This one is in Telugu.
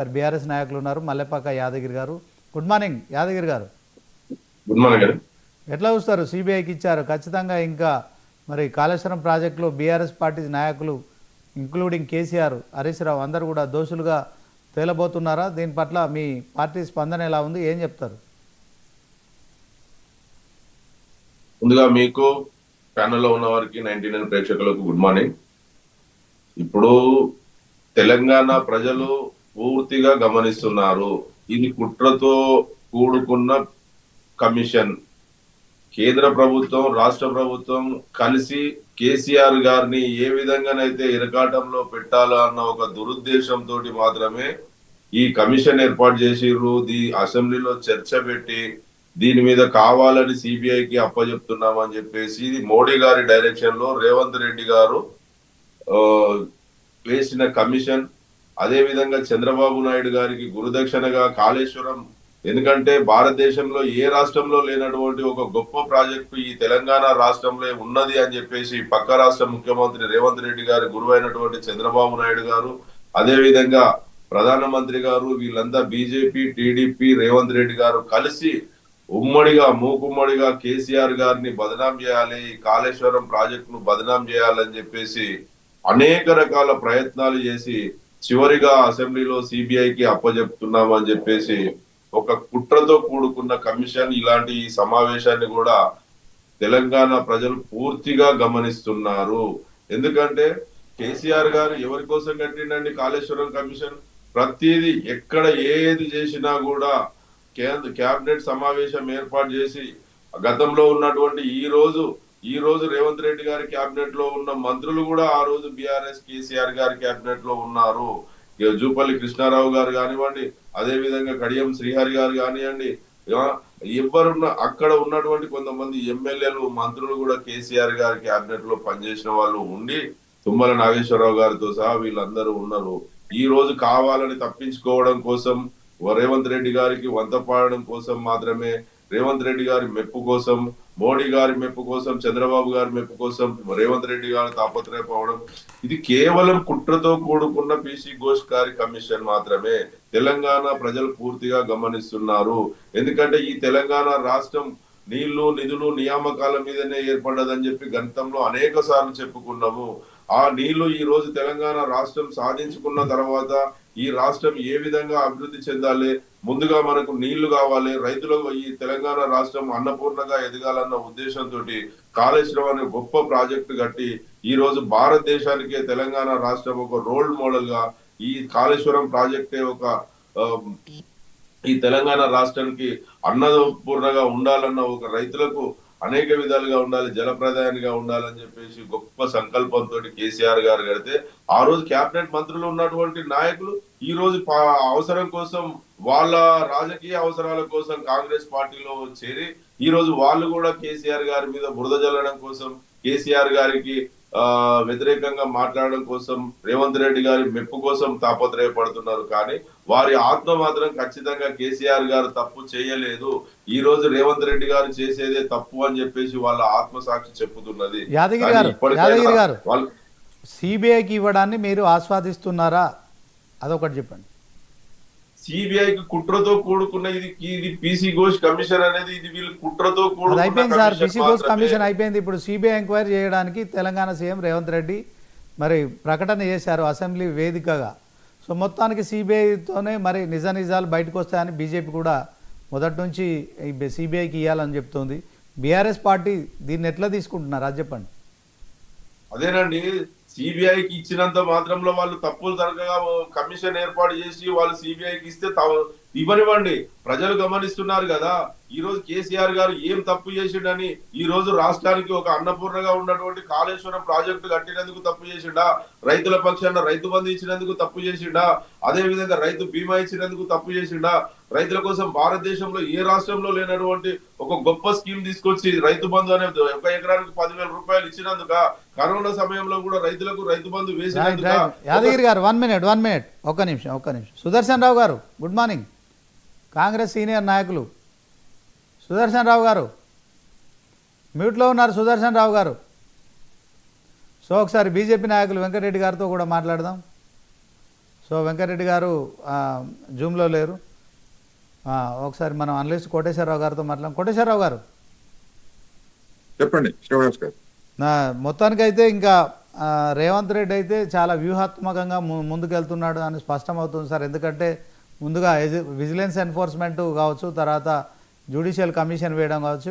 గారు బీఆర్ఎస్ నాయకులు ఉన్నారు. మల్లెపాక యాదగిరి గారు. గుడ్ మార్నింగ్ యాదగిరి గారు. గుడ్ మార్నింగ్ ఎట్లా చూస్తారు? సిబిఐకి ఇచ్చారు. ఖచ్చితంగా ఇంకా మరి కాళేశ్వరం ప్రాజెక్టులో బీఆర్ఎస్ పార్టీ నాయకులు ఇంక్లూడింగ్ కేసీఆర్ హరీష్ రావు అందరూ కూడా దోషులుగా తేలబోతున్నారా? దీని పట్ల మీ పార్టీ స్పందన ఎలా ఉంది? ఏం చెప్తారు? ముందుగా మీకు ప్యానెల్లో ఉన్న వారికి నైన్టీ నైన్ ప్రేక్షకులకు గుడ్ మార్నింగ్ ఇప్పుడు తెలంగాణ ప్రజలు పూర్తిగా గమనిస్తున్నారు. ఇది కుట్రతో కూడుకున్న కమిషన్. కేంద్ర ప్రభుత్వం రాష్ట్ర ప్రభుత్వం కలిసి కేసీఆర్ గారిని ఏ విధంగానైతే ఇరకాటంలో పెట్టాలో అన్న ఒక దురుద్దేశంతో మాత్రమే ఈ కమిషన్ ఏర్పాటు చేసిర్రు. దీ అసెంబ్లీలో చర్చ పెట్టి దీని మీద కావాలని సిబిఐకి అప్పచెప్తున్నామని చెప్పేసి మోడీ గారి డైరెక్షన్లో రేవంత్ రెడ్డి గారు వేసిన కమిషన్ అదేవిధంగా చంద్రబాబు నాయుడు గారికి గురుదక్షిణగా కాళేశ్వరం ఎందుకంటే భారతదేశంలో ఏ రాష్ట్రంలో లేనటువంటి ఒక గొప్ప ప్రాజెక్టు ఈ తెలంగాణ రాష్ట్రంలో ఉన్నది అని చెప్పేసి పక్క రాష్ట్ర ముఖ్యమంత్రి రేవంత్ రెడ్డి గారి గురువైనటువంటి చంద్రబాబు నాయుడు గారు అదేవిధంగా ప్రధానమంత్రి గారు వీళ్ళంతా బీజేపీ టీడీపీ రేవంత్ రెడ్డి గారు కలిసి ఉమ్మడిగా మూకుమ్మడిగా కేసీఆర్ గారిని బదనాం చేయాలి ఈ కాళేశ్వరం ప్రాజెక్టును బదనాం చేయాలని చెప్పేసి అనేక రకాల ప్రయత్నాలు చేసి చివరిగా అసెంబ్లీలో సిబిఐకి అప్పజెప్తున్నామని చెప్పేసి ఒక కుట్రతో కూడుకున్న కమిషన్ ఇలాంటి ఈ సమావేశాన్ని కూడా తెలంగాణ ప్రజలు పూర్తిగా గమనిస్తున్నారు. ఎందుకంటే కేసీఆర్ గారు ఎవరి కోసం కట్టిండండి కాళేశ్వరం కమిషన్? ప్రతిదీ ఎక్కడ ఏది చేసినా కూడా కేంద్ర కేబినెట్ సమావేశం ఏర్పాటు చేసి గతంలో ఉన్నటువంటి ఈ రోజు ఈ రోజు రేవంత్ రెడ్డి గారి కేబినెట్లో ఉన్న మంత్రులు కూడా ఆ రోజు బీఆర్ఎస్ కేసీఆర్ గారి కేబినెట్లో ఉన్నారు. జూపల్లి కృష్ణారావు గారు కానివ్వండి అదే విధంగా కడియం శ్రీహరి గారు కానివ్వండి ఎవరున్న అక్కడ ఉన్నటువంటి కొంతమంది ఎమ్మెల్యేలు మంత్రులు కూడా కేసీఆర్ గారి కేబినెట్లో పనిచేసిన వాళ్ళు ఉండి తుమ్మల నాగేశ్వరరావు గారితో సహా వీళ్ళందరూ ఉన్నారు. ఈ రోజు కావాలని తప్పించుకోవడం కోసం రేవంత్ రెడ్డి గారికి వంత పాడడం కోసం మాత్రమే రేవంత్ రెడ్డి గారి మెప్పు కోసం మోడీ గారి మెప్పు కోసం చంద్రబాబు గారి మెప్పు కోసం రేవంత్ రెడ్డి గారు తాపత్రయపోవడం ఇది కేవలం కుట్రతో కూడుకున్న పిసి ఘోష్ గారి కమిషన్ మాత్రమే. తెలంగాణ ప్రజలు పూర్తిగా గమనిస్తున్నారు. ఎందుకంటే ఈ తెలంగాణ రాష్ట్రం నీళ్ళు నిధులు నియామకాల మీదనే ఏర్పడ్డదని చెప్పి గణితంలో అనేక సార్లు చెప్పుకున్నాము. ఆ నీళ్ళు ఈ రోజు తెలంగాణ రాష్ట్రం సాధించుకున్న తర్వాత ఈ రాష్ట్రం ఏ విధంగా అభివృద్ధి చెందాలి? ముందుగా మనకు నీళ్ళు కావాలి. రైతులకు ఈ తెలంగాణ రాష్ట్రం అన్నపూర్ణగా ఎదగాలన్న ఉద్దేశంతో కాళేశ్వరం అనే గొప్ప ప్రాజెక్టు కట్టి ఈ రోజు భారతదేశానికే తెలంగాణ రాష్ట్రం ఒక రోల్ మోడల్గా ఈ కాళేశ్వరం ప్రాజెక్టే ఒక ఈ తెలంగాణ రాష్ట్రానికి అన్నపూర్ణగా ఉండాలన్న ఒక రైతులకు అనేక విధాలుగా ఉండాలి జలప్రదాయానిగా ఉండాలని చెప్పేసి గొప్ప సంకల్పంతో కేసీఆర్ గారు కడితే ఆ రోజు కేబినెట్ మంత్రులు ఉన్నటువంటి నాయకులు ఈ రోజు పా- అవసరం కోసం వాళ్ళ రాజకీయ అవసరాల కోసం కాంగ్రెస్ పార్టీలో చేరి ఈ రోజు వాళ్ళు కూడా కేసీఆర్ గారి మీద బురద జల్లడం కోసం కేసీఆర్ గారికి వ్యతిరేకంగా మాట్లాడడం కోసం రేవంత్ రెడ్డి గారి మెప్పు కోసం తాపత్రయపడుతున్నారు. కానీ వారి ఆత్మ మాత్రం ఖచ్చితంగా కేసీఆర్ గారు తప్పు చేయలేదు. ఈ రోజు రేవంత్ రెడ్డి గారు చేసేదే తప్పు అని చెప్పేసి వాళ్ళ ఆత్మ సాక్షి చెప్పుతున్నది. యాదగిరి గారు సిబిఐకి ఇవ్వడాన్ని మీరు ఆస్వాదిస్తున్నారా? అదొకటి చెప్పండి. సిబిఐకి కుట్రతో కూడుకున్న ఇది ఇది పీసీ ఘోష్ కమిషన్ అనేది ఇది వీళ్ళు కుట్రతో కూడుకున్న అయిపోయింది సార్. పిసి ఘోష్. కమిషన్ అయిపోయింది. ఇప్పుడు సిబిఐ ఎంక్వైరీ చేయడానికి తెలంగాణ సీఎం రేవంత్ రెడ్డి మరి ప్రకటన చేశారు అసెంబ్లీ వేదికగా. సో మొత్తానికి సిబిఐతోనే మరి నిజ నిజాలు బయటకు వస్తాయని బీజేపీ కూడా మొదటి నుంచి సిబిఐకి ఇవ్వాలని చెప్తోంది. బీఆర్ఎస్ పార్టీ దీన్ని ఎట్లా తీసుకుంటున్నారు? అది చెప్పండి అదేనండి. సిబిఐకి ఇచ్చినంత మాత్రంలో వాళ్ళు తప్పులు తరగగా కమిషన్ ఏర్పాటు చేసి వాళ్ళు సిబిఐకి ఇస్తే ఇవ్వనివ్వండి. ప్రజలు గమనిస్తున్నారు కదా. ఈ రోజు కేసీఆర్ గారు ఏం తప్పు చేసిండని ఈ రోజు రాష్ట్రానికి ఒక అన్నపూర్ణగా ఉన్నటువంటి కాళేశ్వరం ప్రాజెక్టు కట్టినందుకు తప్పు చేసిండా? రైతుల పక్షాన రైతు బంధు ఇచ్చినందుకు తప్పు చేసిండా? అదే విధంగా రైతు బీమా ఇచ్చినందుకు తప్పు చేసిండా? రైతుల కోసం భారతదేశంలో ఏ రాష్ట్రంలో లేనటువంటి ఒక గొప్ప స్కీమ్ తీసుకొచ్చి రైతు బంధు అనే ఒక ఎకరానికి పదివేల రూపాయలు ఇచ్చినందుక కరోనా సమయంలో కూడా రైతులకు రైతు బంధు వేసినందుక యాదగిరి గారు వన్ మినిట్ వన్ మినిట్ ఒక్క నిమిషం ఒక్క నిమిషం. సుదర్శన్ రావు గారు గుడ్ మార్నింగ్ కాంగ్రెస్ సీనియర్ నాయకులు సుదర్శన్ రావు గారు. మ్యూట్లో ఉన్నారు సుదర్శన్ రావు గారు. సో ఒకసారి బీజేపీ నాయకులు వెంకటరెడ్డి గారితో కూడా మాట్లాడదాం. సో వెంకటరెడ్డి గారు జూమ్లో లేరు. ఒకసారి మనం అనలిస్ట్ కోటేశ్వరరావు గారితో మాట్లాడాం కోటేశ్వరరావు గారు. చెప్పండి నా మొత్తానికైతే ఇంకా రేవంత్ రెడ్డి అయితే చాలా వ్యూహాత్మకంగా ముందుకెళ్తున్నాడు అని స్పష్టమవుతుంది సార్. ఎందుకంటే ముందుగా విజిలెన్స్ ఎన్ఫోర్స్మెంట్ కావచ్చు తర్వాత జ్యుడిషియల్ కమిషన్ వేయడం కావచ్చు